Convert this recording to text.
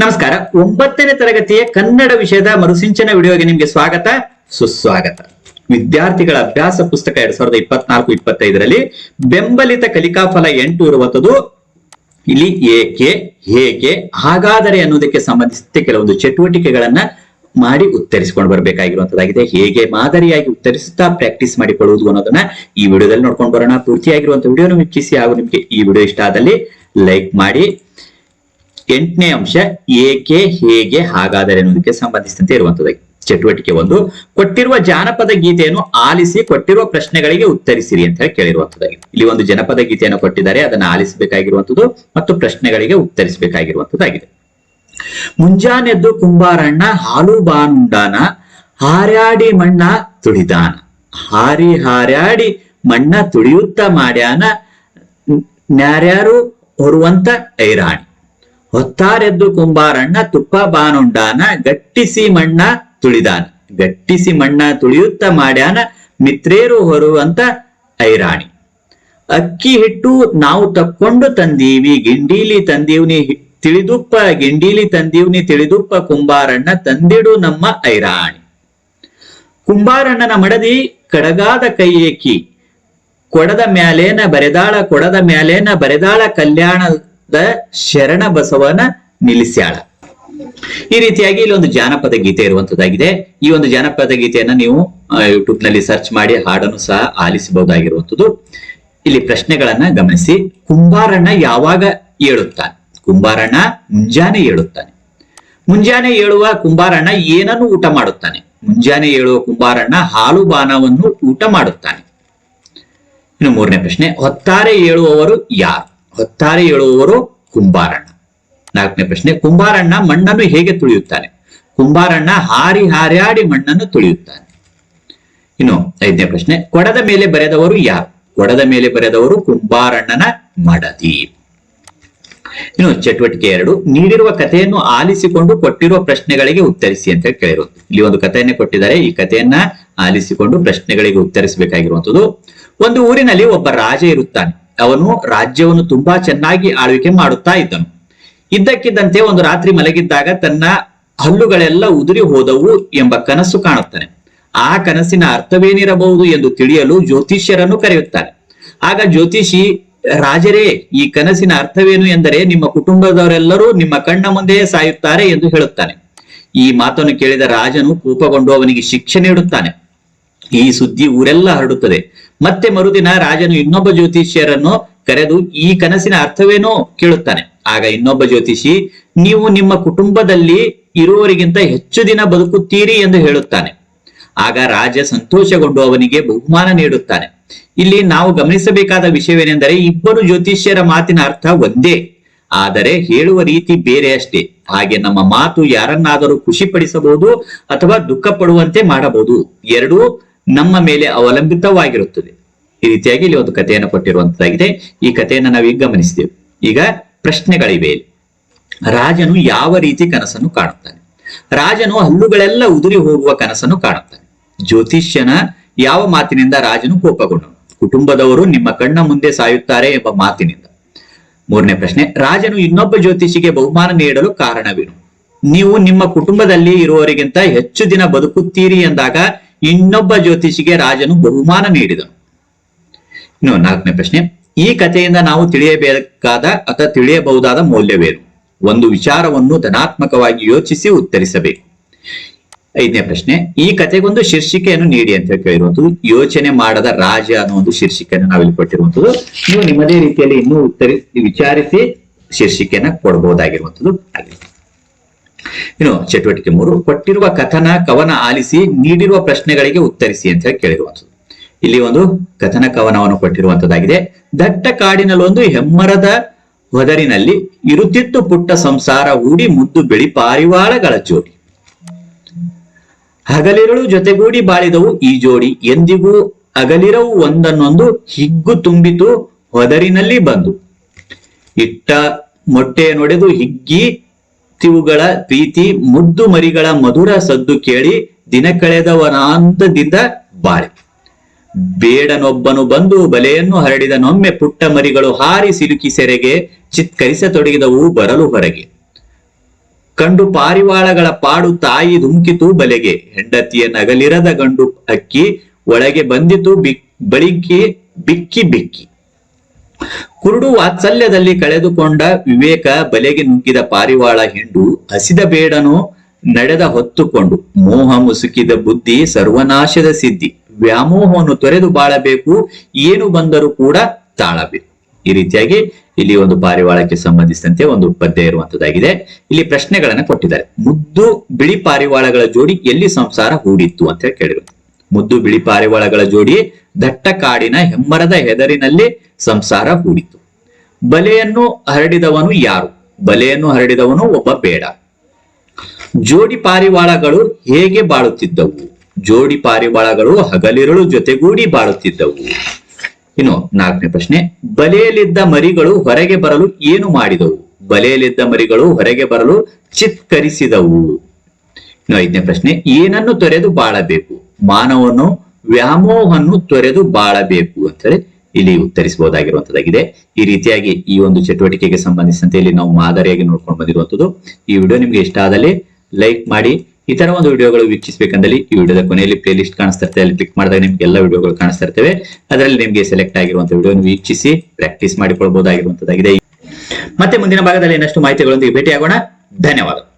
ನಮಸ್ಕಾರ. ಒಂಬತ್ತನೇ ತರಗತಿಯ ಕನ್ನಡ ವಿಷಯದ ಮರುಸಿಂಚನ ವಿಡಿಯೋಗೆ ನಿಮಗೆ ಸ್ವಾಗತ, ಸುಸ್ವಾಗತ. ವಿದ್ಯಾರ್ಥಿಗಳ ಅಭ್ಯಾಸ ಪುಸ್ತಕ ಎರಡ್ ಸಾವಿರದ ಇಪ್ಪತ್ನಾಲ್ಕು, ಇಪ್ಪತ್ತೈದರಲ್ಲಿ ಬೆಂಬಲಿತ ಕಲಿಕಾ ಫಲ ಎಂಟು ಇರುವಂತದ್ದು ಇಲ್ಲಿ ಏಕೆ, ಹೇಗೆ, ಹಾಗಾದರೆ ಅನ್ನೋದಕ್ಕೆ ಸಂಬಂಧಿಸಿದ ಕೆಲವೊಂದು ಚಟುವಟಿಕೆಗಳನ್ನ ಮಾಡಿ ಉತ್ತರಿಸಿಕೊಂಡು ಬರಬೇಕಾಗಿರುವಂತದ್ದಾಗಿದೆ. ಹೇಗೆ ಮಾದರಿಯಾಗಿ ಉತ್ತರಿಸುತ್ತಾ ಪ್ರಾಕ್ಟೀಸ್ ಮಾಡಿಕೊಳ್ಳುವುದು ಅನ್ನೋದನ್ನ ಈ ವಿಡಿಯೋದಲ್ಲಿ ನೋಡ್ಕೊಂಡು ಬರೋಣ. ಪೂರ್ತಿಯಾಗಿರುವಂತಹ ವಿಡಿಯೋನ ವೀಕ್ಷಿಸಿ ಹಾಗೂ ನಿಮಗೆ ಈ ವಿಡಿಯೋ ಇಷ್ಟ ಆದಲ್ಲಿ ಲೈಕ್ ಮಾಡಿ. ಎಂಟನೇ ಅಂಶ ಏಕೆ, ಹೇಗೆ, ಹಾಗಾದರೆ ಅನ್ನೋದಕ್ಕೆ ಸಂಬಂಧಿಸಿದಂತೆ ಇರುವಂತದ್ದು ಚಟುವಟಿಕೆ ಒಂದು. ಕೊಟ್ಟಿರುವ ಜಾನಪದ ಗೀತೆಯನ್ನು ಆಲಿಸಿ, ಕೊಟ್ಟಿರುವ ಪ್ರಶ್ನೆಗಳಿಗೆ ಉತ್ತರಿಸಿರಿ ಅಂತ ಹೇಳಿ ಕೇಳಿರುವಂತದ್ದಾಗಿದೆ ಇಲ್ಲಿ ಒಂದು ಜನಪದ ಗೀತೆಯನ್ನು ಕೊಟ್ಟಿದ್ದಾರೆ, ಅದನ್ನ ಆಲಿಸಬೇಕಾಗಿರುವಂತದ್ದು ಮತ್ತು ಪ್ರಶ್ನೆಗಳಿಗೆ ಉತ್ತರಿಸಬೇಕಾಗಿರುವಂತದ್ದಾಗಿದೆ ಮುಂಜಾನೆದ್ದು ಕುಂಬಾರಣ್ಣ, ಹಾಲು ಬಾನುಂಡಾನ, ಹಾರ್ಯಾಡಿ ಮಣ್ಣ ತುಳಿದಾನ. ಹಾರಿ ಹಾರ್ಯಾಡಿ ಮಣ್ಣ ತುಳಿಯುತ್ತ ಮಾಡ್ಯಾನ, ನ್ಯಾರ್ಯಾರು ಹೊರುವಂತ ಐರಾಣಿ. ಹೊತ್ತಾರೆದ್ದು ಕುಂಬಾರಣ್ಣ ತುಪ್ಪ ಬಾನುಂಡಾನ ಗಟ್ಟಿಸಿ ಮಣ್ಣ ತುಳಿದಾನ. ಗಟ್ಟಿಸಿ ಮಣ್ಣ ತುಳಿಯುತ್ತ ಮಾಡ್ಯಾನ ಮಿತ್ರೇರು ಹೊರುವಂತ ಐರಾಣಿ. ಅಕ್ಕಿ ಹಿಟ್ಟು ನಾವು ತಕ್ಕೊಂಡು ತಂದೀವಿ, ಗಿಂಡೀಲಿ ತಂದೀವ್ನಿ ತಿಳಿದುಪ್ಪ, ಗಿಂಡೀಲಿ ತಂದೀವ್ನಿ ತಿಳಿದುಪ್ಪ ಕುಂಬಾರಣ್ಣ ತಂದಿಡು ನಮ್ಮ ಐರಾಣಿ. ಕುಂಬಾರಣ್ಣನ ಮಡದಿ ಕಡಗಾದ ಕೈ ಏಕಿ, ಕೊಡದ ಮ್ಯಾಲೇನ ಬರೆದಾಳ, ಕೊಡದ ಮ್ಯಾಲೇನ ಬರೆದಾಳ ಕಲ್ಯಾಣದ ಶರಣ ಬಸವನ ನಿಲ್ಲಿಸ್ಯಾಳ. ಈ ರೀತಿಯಾಗಿ ಇಲ್ಲಿ ಒಂದು ಜಾನಪದ ಗೀತೆ ಇರುವಂತದ್ದಾಗಿದೆ. ಈ ಒಂದು ಜಾನಪದ ಗೀತೆಯನ್ನ ನೀವು ಯೂಟ್ಯೂಬ್ನಲ್ಲಿ ಸರ್ಚ್ ಮಾಡಿ ಹಾಡನ್ನು ಸಹ ಆಲಿಸಬಹುದಾಗಿರುವಂತದ್ದು. ಇಲ್ಲಿ ಪ್ರಶ್ನೆಗಳನ್ನ ಗಮನಿಸಿ. ಕುಂಬಾರಣ್ಣ ಯಾವಾಗ ಏಳುತ್ತಾನೆ? ಕುಂಬಾರಣ್ಣ ಮುಂಜಾನೆ ಏಳುತ್ತಾನೆ. ಮುಂಜಾನೆ ಏಳುವ ಕುಂಬಾರಣ್ಣ ಏನನ್ನು ಊಟ ಮಾಡುತ್ತಾನೆ? ಮುಂಜಾನೆ ಏಳುವ ಕುಂಬಾರಣ್ಣ ಹಾಲು ಬಾನವನ್ನು ಊಟ ಮಾಡುತ್ತಾನೆ. ಇನ್ನು ಮೂರನೇ ಪ್ರಶ್ನೆ, ಹೊತ್ತಾರೆ ಏಳುವವರು ಯಾರು? ಹೊತ್ತಾರೆ ಹೇಳುವವರು ಕುಂಬಾರಣ್ಣ. ನಾಲ್ಕನೇ ಪ್ರಶ್ನೆ, ಕುಂಬಾರಣ್ಣ ಮಣ್ಣನ್ನು ಹೇಗೆ ತುಳಿಯುತ್ತಾನೆ? ಕುಂಬಾರಣ್ಣ ಹಾರಿ ಹಾರ್ಯಾಡಿ ಮಣ್ಣನ್ನು ತುಳಿಯುತ್ತಾನೆ. ಇನ್ನು ಐದನೇ ಪ್ರಶ್ನೆ, ಕೊಡದ ಮೇಲೆ ಬರೆದವರು ಯಾರು? ಕೊಡದ ಮೇಲೆ ಬರೆದವರು ಕುಂಬಾರಣ್ಣನ ಮಡದಿ. ಇನ್ನು ಚಟುವಟಿಕೆ ಎರಡು, ನೀಡಿರುವ ಕಥೆಯನ್ನು ಆಲಿಸಿಕೊಂಡು ಕೊಟ್ಟಿರುವ ಪ್ರಶ್ನೆಗಳಿಗೆ ಉತ್ತರಿಸಿ ಅಂತ ಹೇಳಿ ಕೇಳಿರೋದು ಇಲ್ಲಿ ಒಂದು ಕಥೆಯನ್ನೇ ಕೊಟ್ಟಿದ್ದಾರೆ. ಈ ಕಥೆಯನ್ನ ಆಲಿಸಿಕೊಂಡು ಪ್ರಶ್ನೆಗಳಿಗೆ ಉತ್ತರಿಸಬೇಕಾಗಿರುವಂತದ್ದು ಒಂದು ಊರಿನಲ್ಲಿ ಒಬ್ಬ ರಾಜ ಇರುತ್ತಾನೆ. ಅವನು ರಾಜ್ಯವನ್ನು ತುಂಬಾ ಚೆನ್ನಾಗಿ ಆಳ್ವಿಕೆ ಮಾಡುತ್ತಾ ಇದ್ದನು. ಇದ್ದಕ್ಕಿದ್ದಂತೆ ಒಂದು ರಾತ್ರಿ ಮಲಗಿದ್ದಾಗ ತನ್ನ ಹಲ್ಲುಗಳೆಲ್ಲ ಉದುರಿ ಹೋದವು ಎಂಬ ಕನಸು ಕಾಣುತ್ತಾನೆ ಆ ಕನಸಿನ ಅರ್ಥವೇನಿರಬಹುದು ಎಂದು ತಿಳಿಯಲು ಜ್ಯೋತಿಷ್ಯರನ್ನು ಕರೆಯುತ್ತಾನೆ ಆಗ ಜ್ಯೋತಿಷಿ, ರಾಜರೇ, ಈ ಕನಸಿನ ಅರ್ಥವೇನು ಎಂದರೆ ನಿಮ್ಮ ಕುಟುಂಬದವರೆಲ್ಲರೂ ನಿಮ್ಮ ಕಣ್ಣ ಮುಂದೆಯೇ ಸಾಯುತ್ತಾರೆ ಎಂದು ಹೇಳುತ್ತಾನೆ. ಈ ಮಾತನ್ನು ಕೇಳಿದ ರಾಜನು ಕೋಪಗೊಂಡು ಅವನಿಗೆ ಶಿಕ್ಷೆ ನೀಡುತ್ತಾನೆ. ಈ ಸುದ್ದಿ ಊರೆಲ್ಲ ಹರಡುತ್ತದೆ. ಮತ್ತೆ ಮರುದಿನ ರಾಜನು ಇನ್ನೊಬ್ಬ ಜ್ಯೋತಿಷ್ಯರನ್ನು ಕರೆದು ಈ ಕನಸಿನ ಅರ್ಥವೇನೋ ಕೇಳುತ್ತಾನೆ. ಆಗ ಇನ್ನೊಬ್ಬ ಜ್ಯೋತಿಷಿ, ನೀವು ನಿಮ್ಮ ಕುಟುಂಬದಲ್ಲಿ ಇರುವವರಿಗಿಂತ ಹೆಚ್ಚು ದಿನ ಬದುಕುತ್ತೀರಿ ಎಂದು ಹೇಳುತ್ತಾನೆ. ಆಗ ರಾಜ ಸಂತೋಷಗೊಂಡು ಅವನಿಗೆ ಬಹುಮಾನ ನೀಡುತ್ತಾನೆ. ಇಲ್ಲಿ ನಾವು ಗಮನಿಸಬೇಕಾದ ವಿಷಯವೇನೆಂದರೆ ಇಬ್ಬರು ಜ್ಯೋತಿಷ್ಯರ ಮಾತಿನ ಅರ್ಥ ಒಂದೇ. ಆದರೆ ಹೇಳುವ ರೀತಿ ಬೇರೆ ಅಷ್ಟೇ. ಹಾಗೆ ನಮ್ಮ ಮಾತು ಯಾರನ್ನಾದರೂ ಖುಷಿಪಡಿಸಬಹುದು ಅಥವಾ ದುಃಖ ಪಡುವಂತೆ ಮಾಡಬಹುದು. ಎರಡೂ ನಮ್ಮ ಮೇಲೆ ಅವಲಂಬಿತವಾಗಿರುತ್ತದೆ. ಈ ರೀತಿಯಾಗಿ ಇಲ್ಲಿ ಒಂದು ಕಥೆಯನ್ನು ಕೊಟ್ಟಿರುವಂತದ್ದಾಗಿದೆ ಈ ಕಥೆಯನ್ನು ನಾವೀಗ ಗಮನಿಸಿದೆವು. ಈಗ ಪ್ರಶ್ನೆಗಳಿವೆ ರಾಜನು ಯಾವ ರೀತಿ ಕನಸನ್ನು ಕಾಣುತ್ತಾನೆ? ರಾಜನು ಹಲ್ಲುಗಳೆಲ್ಲ ಉದುರಿ ಹೋಗುವ ಕನಸನ್ನು ಕಾಣುತ್ತಾನೆ. ಜ್ಯೋತಿಷ್ಯನ ಯಾವ ಮಾತಿನಿಂದ ರಾಜನು ಕೋಪಗೊಂಡನು? ಕುಟುಂಬದವರು ನಿಮ್ಮ ಕಣ್ಣ ಮುಂದೆ ಸಾಯುತ್ತಾರೆ ಎಂಬ ಮಾತಿನಿಂದ. ಮೂರನೇ ಪ್ರಶ್ನೆ, ರಾಜನು ಇನ್ನೊಬ್ಬ ಜ್ಯೋತಿಷಿಗೆ ಬಹುಮಾನ ನೀಡಲು ಕಾರಣವೇನು? ನೀವು ನಿಮ್ಮ ಕುಟುಂಬದಲ್ಲಿ ಇರುವವರಿಗಿಂತ ಹೆಚ್ಚು ದಿನ ಬದುಕುತ್ತೀರಿ ಎಂದಾಗ ಇನ್ನೊಬ್ಬ ಜ್ಯೋತಿಷಿಗೆ ರಾಜನು ಬಹುಮಾನ ನೀಡಿದನು. ಇನ್ನು ನಾಲ್ಕನೇ ಪ್ರಶ್ನೆ, ಈ ಕಥೆಯಿಂದ ನಾವು ತಿಳಿಯಬೇಕಾದ ಅಥವಾ ತಿಳಿಯಬಹುದಾದ ಮೌಲ್ಯವೇನು? ಒಂದು ವಿಚಾರವನ್ನು ಧನಾತ್ಮಕವಾಗಿ ಯೋಚಿಸಿ ಉತ್ತರಿಸಬೇಕು. ಐದನೇ ಪ್ರಶ್ನೆ, ಈ ಕಥೆಗೊಂದು ಶೀರ್ಷಿಕೆಯನ್ನು ನೀಡಿ ಅಂತ ಕೇಳಿರುವಂತದ್ದು ಯೋಚನೆ ಮಾಡದ ರಾಜ ಅನ್ನೋ ಒಂದು ಶೀರ್ಷಿಕೆಯನ್ನು ನಾವಿಲ್ಲಿ ಕೊಟ್ಟಿರುವಂತದ್ದು ನೀವು ನಿಮ್ಮದೇ ರೀತಿಯಲ್ಲಿ ಇನ್ನೂ ಉತ್ತರಿಸಿ ವಿಚಾರಿಸಿ ಶೀರ್ಷಿಕೆಯನ್ನ ಕೊಡಬಹುದಾಗಿರುವಂತದ್ದು ಆಗಿದೆ ಇನ್ನು ಚಟುವಟಿಕೆ ಮೂರು, ಕೊಟ್ಟಿರುವ ಕಥನ ಕವನ ಆಲಿಸಿ ನೀಡಿರುವ ಪ್ರಶ್ನೆಗಳಿಗೆ ಉತ್ತರಿಸಿ ಅಂತ ಹೇಳಿ ಕೇಳಿರುವಂತದ್ದು ಇಲ್ಲಿ ಒಂದು ಕಥನ ಕವನವನ್ನು ಕೊಟ್ಟಿರುವಂತದ್ದಾಗಿದೆ ದಟ್ಟ ಕಾಡಿನಲ್ಲೊಂದು ಹೆಮ್ಮರದ ಹೊದರಿನಲ್ಲಿ ಇರುತ್ತಿತ್ತು ಪುಟ್ಟ ಸಂಸಾರ ಹೂಡಿ ಮುದ್ದು ಬೆಳಿ ಪಾರಿವಾಳಗಳ ಜೋಡಿ. ಹಗಲಿರುಳು ಜೊತೆಗೂಡಿ ಬಾಳಿದವು ಈ ಜೋಡಿ, ಎಂದಿಗೂ ಅಗಲಿರವು ಒಂದನ್ನೊಂದು ಹಿಗ್ಗು ತುಂಬಿತು ಹೊದರಿನಲ್ಲಿ ಬಂದು. ಇಟ್ಟ ಮೊಟ್ಟೆ ನೊಡೆದು ಹಿಗ್ಗಿ ತಿವುಗಳ ಪ್ರೀತಿ, ಮುದ್ದು ಮರಿಗಳ ಮಧುರ ಸದ್ದು ಕೇಳಿ ದಿನ ಕಳೆದವನಾಂತದಿಂದ ಬಾಳೆ. ಬೇಡನೊಬ್ಬನು ಬಂದು ಬಲೆಯನ್ನು ಹರಡಿದನೊಮ್ಮೆ ಪುಟ್ಟ ಮರಿಗಳು ಹಾರಿ ಸಿಲುಕಿ ಸೆರೆಗೆ ಚಿತ್ಕರಿಸತೊಡಗಿದವು ಬರಲು ಹೊರಗೆ. ಕಂಡು ಪಾರಿವಾಳಗಳ ಪಾಡು ತಾಯಿ ಧುಮುಕಿತು ಬಲೆಗೆ. ಹೆಂಡತಿಯ ನಗಲಿರದ ಗಂಡು ಅಕ್ಕಿ ಒಳಗೆ ಬಂದಿತು ಬಿಕ್ ಬಳಿಕಿ ಬಿಕ್ಕಿ ಬಿಕ್ಕಿ. ಕುರುಡು ವಾತ್ಸಲ್ಯದಲ್ಲಿ ಕಳೆದುಕೊಂಡ ವಿವೇಕ ಬಲೆಗೆ ನುಗ್ಗಿದ ಪಾರಿವಾಳ ಹಿಂಡು ಹಸಿದ ಬೇಡನು ನಡೆದ ಹೊತ್ತುಕೊಂಡು ಮೋಹ ಮುಸುಕಿದ ಬುದ್ಧಿ ಸರ್ವನಾಶದ ಸಿದ್ಧಿ ವ್ಯಾಮೋಹವನ್ನು ತೊರೆದು ಬಾಳಬೇಕು ಏನು ಬಂದರೂ ಕೂಡ ತಾಳಬೇಕು. ಈ ರೀತಿಯಾಗಿ ಇಲ್ಲಿ ಒಂದು ಪಾರಿವಾಳಕ್ಕೆ ಸಂಬಂಧಿಸಿದಂತೆ ಒಂದು ಪದ್ಯ ಇರುವಂತದ್ದಾಗಿದೆ. ಇಲ್ಲಿ ಪ್ರಶ್ನೆಗಳನ್ನ ಕೊಟ್ಟಿದ್ದಾರೆ. ಮುದ್ದು ಬಿಳಿ ಪಾರಿವಾಳಗಳ ಜೋಡಿ ಎಲ್ಲಿ ಸಂಸಾರ ಹೂಡಿತ್ತು ಅಂತ ಹೇಳಿ ಮುದ್ದು ಬಿಳಿ ಪಾರಿವಾಳಗಳ ಜೋಡಿ ದಟ್ಟ ಕಾಡಿನ ಹೆಮ್ಮರದ ಹೆದರಿನಲ್ಲಿ ಸಂಸಾರ ಹೂಡಿತು. ಬಲೆಯನ್ನು ಹರಡಿದವನು ಯಾರು? ಬಲೆಯನ್ನು ಹರಡಿದವನು ಒಬ್ಬ ಬೇಡ. ಜೋಡಿ ಪಾರಿವಾಳಗಳು ಹೇಗೆ ಬಾಳುತ್ತಿದ್ದವು? ಜೋಡಿ ಪಾರಿವಾಳಗಳು ಹಗಲಿರುಳು ಜೊತೆಗೂಡಿ ಬಾಳುತ್ತಿದ್ದವು. ಇನ್ನು ನಾಲ್ಕನೇ ಪ್ರಶ್ನೆ, ಬಲೆಯಲ್ಲಿದ್ದ ಮರಿಗಳು ಹೊರಗೆ ಬರಲು ಏನು ಮಾಡಿದವು? ಬಲೆಯಲ್ಲಿದ್ದ ಮರಿಗಳು ಹೊರಗೆ ಬರಲು ಚಿತ್ಕರಿಸಿದವು. ಇನ್ನು ಐದನೇ ಪ್ರಶ್ನೆ, ಏನನ್ನು ತೊರೆದು ಬಾಳಬೇಕು? ಮಾನವನು ವ್ಯಾಮೋಹವನ್ನು ತೊರೆದು ಬಾಳಬೇಕು ಅಂತೇಳಿ ಇಲ್ಲಿ ಉತ್ತರಿಸಬಹುದಾಗಿರುವಂತದ್ದಾಗಿದೆ. ಈ ರೀತಿಯಾಗಿ ಈ ಒಂದು ಚಟುವಟಿಕೆಗೆ ಸಂಬಂಧಿಸಿದಂತೆ ಇಲ್ಲಿ ನಾವು ಮಾದರಿಯಾಗಿ ನೋಡ್ಕೊಂಡು ಬಂದಿರುವಂತದ್ದು. ಈ ವಿಡಿಯೋ ನಿಮ್ಗೆ ಇಷ್ಟ ಆದಲ್ಲಿ ಲೈಕ್ ಮಾಡಿ, ಇತರ ಒಂದು ವಿಡಿಯೋಗಳು ವೀಕ್ಷಿಸಬೇಕಂದಲ್ಲಿ ಈ ವಿಡಿಯೋದ ಕೊನೆಯಲ್ಲಿ ಪ್ಲೇ ಲಿಸ್ಟ್ ಕಾಣಿಸ್ತಾ ಅಲ್ಲಿ ಕ್ಲಿಕ್ ಮಾಡಿದಾಗ ನಿಮ್ಗೆ ಎಲ್ಲ ವಿಡಿಯೋಗಳು ಕಾಣಿಸ್ತಾ ಇರ್ತವೆ ಅದರಲ್ಲಿ ನಿಮ್ಗೆ ಸೆಲೆಕ್ಟ್ ಆಗಿರುವಂತ ವಿಡಿಯೋ ವೀಕ್ಷಿಸಿ ಪ್ರಾಕ್ಟೀಸ್ ಮಾಡಿಕೊಳ್ಬಹುದಾಗಿರುವಂತದ್ದಾಗಿದೆ. ಮತ್ತೆ ಮುಂದಿನ ಭಾಗದಲ್ಲಿ ಇನ್ನಷ್ಟು ಮಾಹಿತಿಗಳೊಂದಿಗೆ ಭೇಟಿಯಾಗೋಣ. ಧನ್ಯವಾದ.